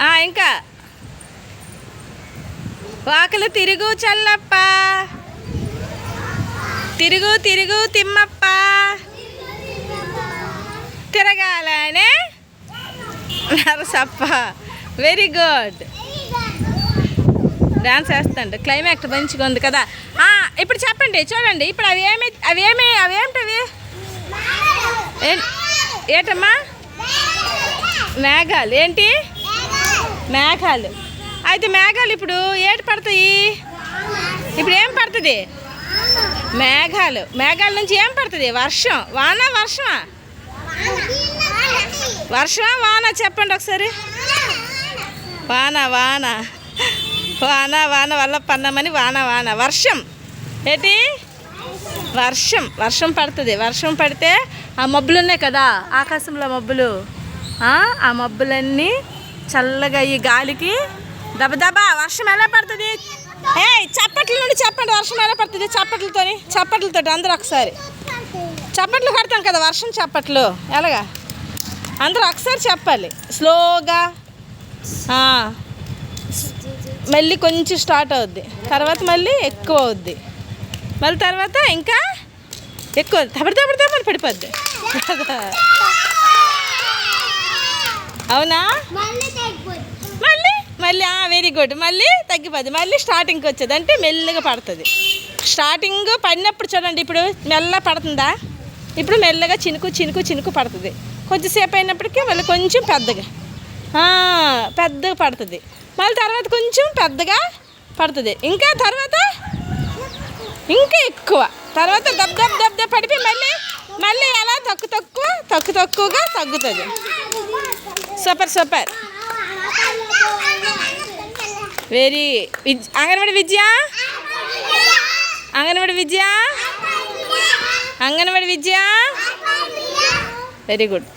ఆ, ఇంకా. వాకలు తిరుగు చల్లప్ప. తిరుగు తిరుగు తిమ్మప్ప. తిరగాలనే. నరసప్ప. వెరీ గుడ్ డాన్స్ వేస్తాండి. క్లైమాక్ట్ మంచిగా ఉంది కదా. ఇప్పుడు చెప్పండి చూడండి. ఇప్పుడు అవి ఏమి అవి ఏమి అవి ఏమిటవి? ఏటమ్మా? మేఘాలు. ఏంటి? మేఘాలు. అయితే మేఘాలు ఇప్పుడు ఏటి పడతాయి? ఇప్పుడు ఏం పడుతుంది? మేఘాలు. మేఘాల నుంచి ఏం పడుతుంది? వర్షం. వాన వర్షమా? వర్షమా వాన? చెప్పండి ఒకసారి. వాన వాన? వాన వాన వల్ల పన్నమని వాన వాన. వర్షం. ఏంటి? వర్షం. వర్షం పడుతుంది. వర్షం పడితే ఆ మబ్బులు ఉన్నాయి కదా ఆకాశంలో మబ్బులు. ఆ మబ్బులన్నీ చల్లగా ఈ గాలికి దబదబా వర్షం ఎలా పడుతుంది? ఏ చప్పట్ల నుండి చెప్పండి వర్షం ఎలా పడుతుంది? చప్పట్లతోని చప్పట్లతో అందరూ ఒకసారి. చప్పట్లు కడతాం కదా వర్షం చప్పట్లు. ఎలాగా? అందరూ ఒకసారి చెప్పాలి. స్లోగా మళ్ళీ కొంచెం స్టార్ట్ అవుద్ది. తర్వాత మళ్ళీ ఎక్కువ అవుద్ది. మళ్ళీ తర్వాత ఇంకా ఎక్కువ. తపడి తపడి తపడి పడిపోద్ది. అవునా? మళ్ళీ మళ్ళీ? వెరీ గుడ్ మళ్ళీ తగ్గిపోద్ది. మళ్ళీ స్టార్టింగ్కి వచ్చేది. అంటే మెల్లగా పడుతుంది. స్టార్టింగ్ పడినప్పుడు చూడండి ఇప్పుడు మెల్ల పడుతుందా? ఇప్పుడు మెల్లగా చినుకు చినుకు చినుకు పడుతుంది. కొంచెంసేపు అయినప్పటికీ మళ్ళీ కొంచెం పెద్దగా. పెద్దగా పడుతుంది. మళ్ళీ తర్వాత కొంచెం పెద్దగా పడుతుంది. ఇంకా తర్వాత? ఇంకా ఎక్కువ. తర్వాత దబ్ దబ్ దబ్ దబ్ పడిపోయి మళ్ళీ మళ్ళీ అలా తక్కువ తక్కువ తక్కువ తక్కువగా తగ్గుతుంది. Super super. Very anganwadi Vijaya? Anganwadi Vijaya? Anganwadi Vijaya? Very good.